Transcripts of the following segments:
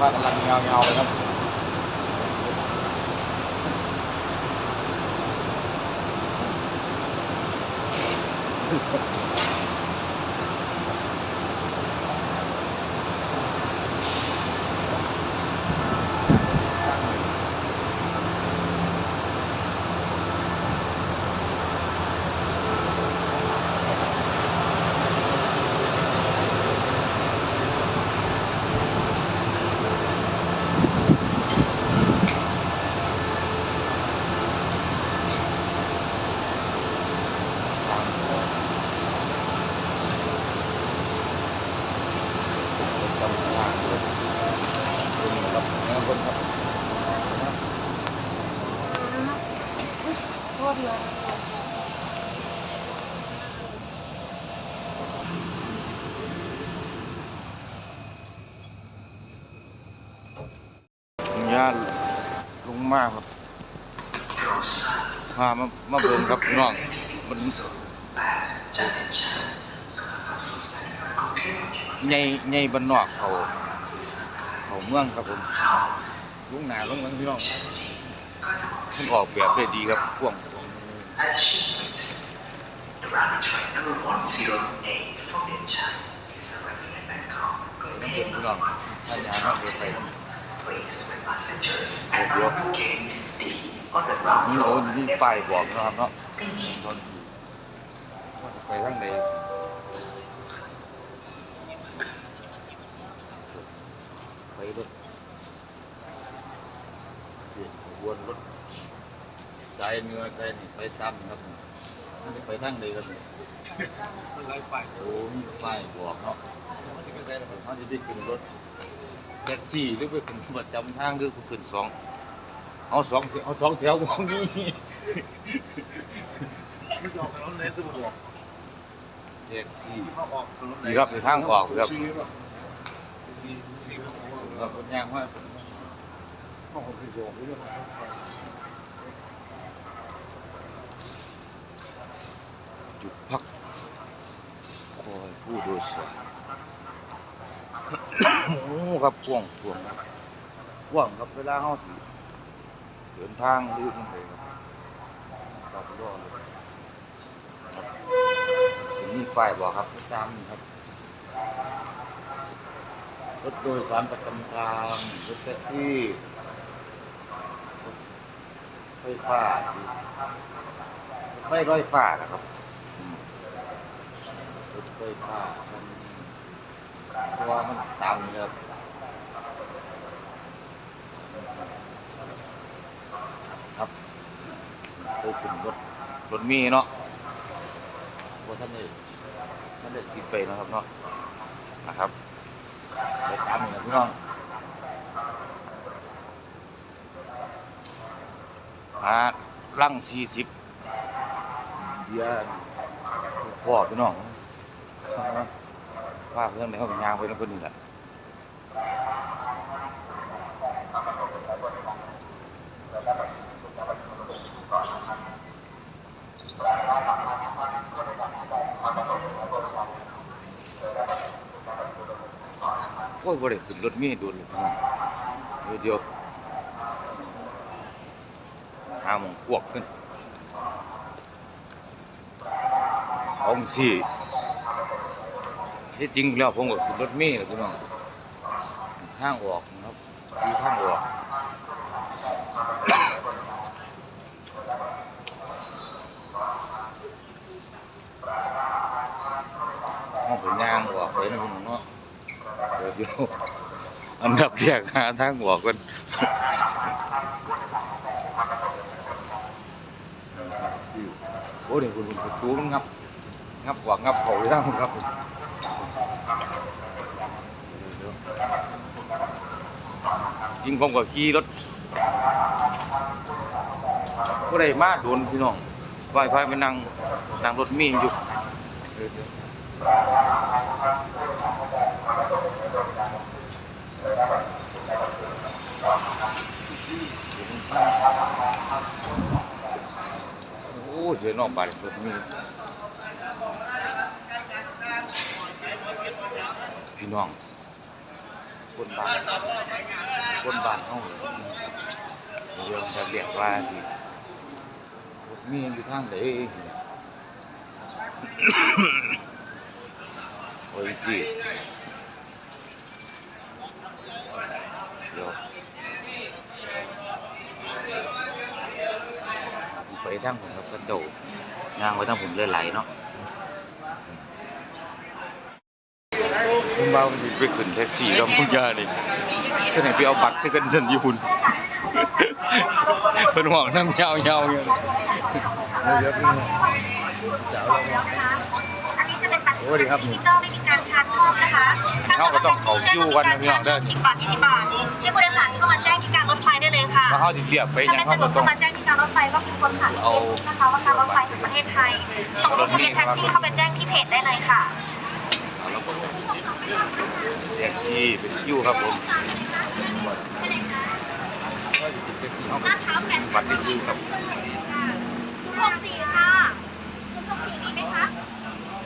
ว่ากำลังเงาเงาเลยครับจำทางเลยนี่ครับนี่คนครับ โทษนะ ญาติลงมากครับพามามาเบิ่งครับพี่น้องมันใหญ่ใหญ่บนนอกเขาเขาเมืองครับผมลุงหนาลุงหลังพี่น้องมันออกแบบได้ดีครับพ่วง At Shinwix, the rabbit train number 108 from Incheon is arriving at Bangkok. น้ำเพิ่นพี่น้องถ้าอยากนั่งรถไฟ ครับ Please with passengers at Railway Gate D on the ground นี่โอ้ floor. นี่ป้ายบอกนะครับเนาะ Thank you. ตอนว่าจะไปทางไหนไปรถเปลี่ยนขบวนรถสายเนื้อสายนี่ไปตามครับ มันจะไปทางไหนครับเนี่ยโอ้มีป้ายบอกเนาะเขาจะไปขึ้นรถแท็กซี่หรือไปขึ้นประจำทางหรือไปขึ้นสองเอาสองเอาสองแถวมองนี่ไม่ยอมกันแล้วเลยตัวบอกแท็กซี่เขาออกถนนไหนนี่ครับในทางออกครับซีป่ะซีซีเขาบอกว่าครับรถยางว่าเขาออกคือโยงไม่ได้มา จุดพัก คอยผู้โดยสารโอ้ครับพ่วงพ่วงพ่วงครับเวลาเฮาสิเดินทางลื่นเลยครับครับรอเลยครับสิมีป้ายบอกครับตามนี่ครับ รถโดยสารประจำทางรถแท็กซี่รถไฟฟ้ารถไฟร้อยฟ้านะครับ รถไฟฟ้ามันเพราะว่ามันตามนี่ครับครับไปถึงรถรถมีเนาะว่าท่านได้ท่านได้ติดไปนะครับเนาะนะครับไปตามนี่นะพี่น้องอ่าลังสี่สิบเบียร์พ่อพี่น้อง ว่าเพื่อนในห้องยางไปแล้วคนนี้แหละโอ้ยบ่ได้ขึ้นรถมีดนเลยเดี๋ยวเดียวหาหมองพวกขึ้นเอาสิ ที่จริงแล้วผมก็ขึ้นรถเมล์แหละพี่น้องทางออกนะครับมีทางออกห้องเป็นยางออกไปนะพี่น้องเนาะเดี๋ยวเดี๋ยวอันดับแรกหาทางออกกันโอ้เดี๋ยวคุณคุณประตูมันงับงับกว่างับเขาเลยนะคุณครับ จริงผมก็ขี่รถก็ได้มาโดนพี่น้องไปไปไปนั่งนั่งรถมีอยู่โอ้เสียนองบาดรถเมี พี่น้องคนบ้านคนบ้านเฮาเรื่องจะเรียกว่าสิมีอยู่ทางใดโอ้ยสิเดี๋ยวไปทางผมครับกระโดดย่างไปทางผมเลยไหลเนาะผม ว่ามันไปขึ้นแท็กซี่กับมึงยานี่ก็ไหนไปเอาบัตรซื้อกันฉันญี่ปุ่นเป็นห่วงน้ำยาวๆอย่างนี้เดี๋ยวเจ้าเราอันนี้จะเป็นบัตรโอ้ดีครับไม่มีการชาร์จเพิ่มนะคะเข้าก็ต้องเข้าคิวกันนะพี่น้องเด้อสิบบาทยี่สิบบาทที่ผู้โดยสารเข้ามาแจ้งที่การรถไฟได้เลยค่ะมาเข้าติดเรียบไปยังเข้าก็ต้องมาแจ้งที่การรถไฟก็คือคนขับเอานะคะว่าการรถไฟแห่งประเทศไทยส่งลงทะเบียนแท็กซี่เข้าไปแจ้งที่เพจได้เลยค่ะ แท็กซี่เป็นคิวครับผมก็จะติดแท็กซี่เข้าหน้าเท้าแปดบัตรเป็นคิวครับชุดหกสี่ค่ะชุดหกสี่มีไหมคะ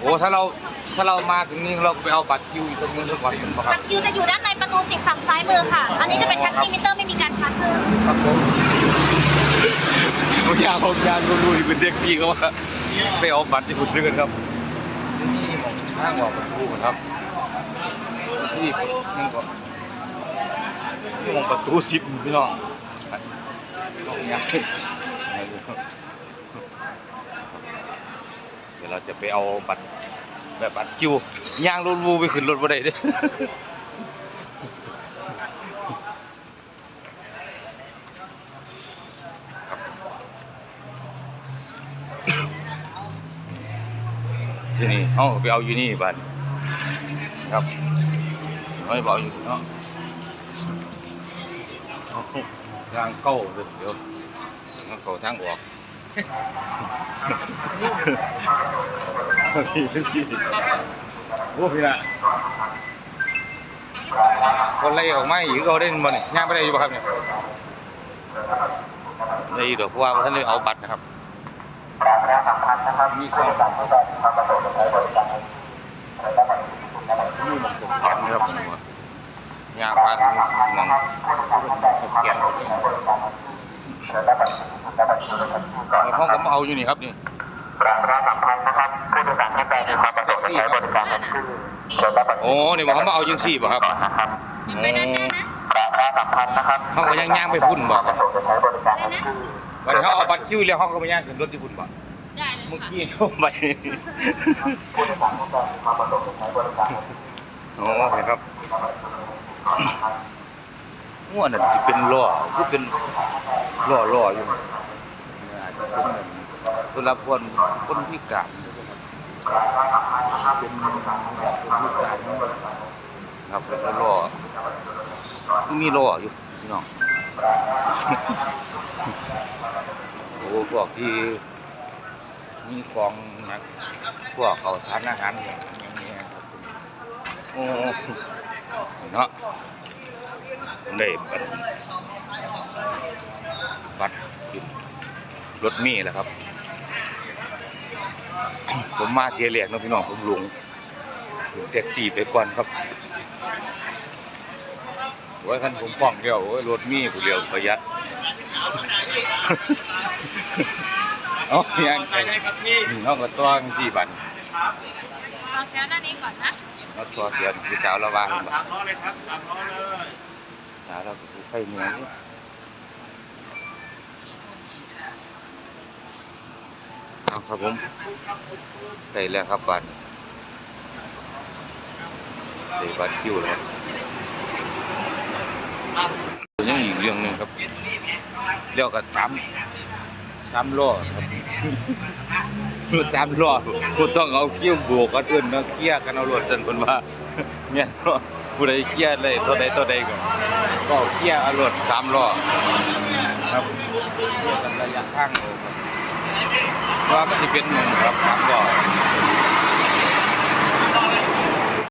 โอ้ถ้าเราถ้าเรามาถึงนี่เราก็ไปเอาบัตรคิวอีกตรงนู้นสักวันหนึ่งคบัรับตรคิวจะอยู่ด้านในประตูสิบฝั่งซ้ายมือค่ะ อันนี้จะเป็นแท็กซี่มิเตอร์ไม่มีการชาร์จเพิ่มครับผมผมอยากผมอยากรู้ๆเป็นแท็กซี่ก็ว่าไปเอาบัตรที่ผมซื้อกันครับนี่มองทางออกประตูครับที่นั่งก่อนนี่มองประตูสิบพี่น้องน้องยากเดี๋ยวเราจะไปเอาบัตรแบบบัตรคิวย่างรูๆไปขึ้นรถบ่ได้เด้ เอาไปเอาอยู่นี่บ้านครับเอาไปเอาอยู่เนาะทางเข้าเดี๋ยวทางเข้าทางออกโอ้พี่ละคนไล่ออกมาอีกเอาได้บ่เนี่ยย่างไม่ได้อยู่บ่ครับเนี่ยได้อยู่ดอกเพราะว่าท่านเลยเอาบัตรนะครับ มีสองมีหมดสองพันครับผมว่ายางพันมีมองสแกนห้องผมเอาอยู่นี่ครับนี่ประชาสัมพันธ์นะครับผู้โดยสารท่านใดมีความประสงค์จะใช้บริการรถขึ้นเชิญรับบัตรโอ้นี่บอกเขามาเอายังสี่บ่ครับก่อนนะครับโอ้ไปด้านหน้านะประชาสัมพันธ์นะครับเขาก็ยังย่างไปพุ่นบ่ครับประสงค์จะใช้บริการรถขึ้น วันนี้เขาเอาบัตรคิวแล้วเขาก็มาย่างขึ้นรถที่พุ่นบ่ได้เลยเมื่อค่ะกี้เขาไปผู้โดยสารท่านใดมีความประสงค์จะใช้บริการรถขึ้นโอ้เห็นครับง่วนน่ะจะเป็นล้อจะเป็นล้อล้ออยู่อาจจะเป็นแบบสำหรับคนคนพิการเป็นคนพิการครับเป็นล้อคือมีล้ออยู่พี่น้อง โอ้พวกที่มีกองนักพวกเขาสารอาหารอย่างนี้ยโอ้เนาะได้บัตรบัตรรถมีแหละครับ ผมมาเที่ยวแรกเนาะพี่น้องผมหลงหลงแท็กซี่ไปก่อนครับ ว่าท่านผมป้องเดียวโอ้ยรถเมีผู้เดียวประหยัดเอาอย่างไรเอาก็ตัวจังสี่บันเอาแถวหน้านี้ก่อนนะเอาตัวเดียวพี่สาวระวางสามล้อเลยครับสามล้อเลยสาวเราก็ไปเหนืออยู่เอาครับผมได้แล้วครับบันได้บัตรคิวแล้วครับ ยังอีกเรื่องหนึงครับเรียกกันสามสามล้อครับสามล้อกูต้องเอาเกี้ยวบวกกันอื่นเนาะเคลียกันเอารถฉันเพิ่นว่าเนี่ยผู้ใดเคลียร์ได้ตัวใดตัวใดก็ก็เอาเคลียเอารถสามล้อครับเคลียกันระยะทางเอาครับเพราะว่ามันสิเป็นหนึ่งครับสามล้อ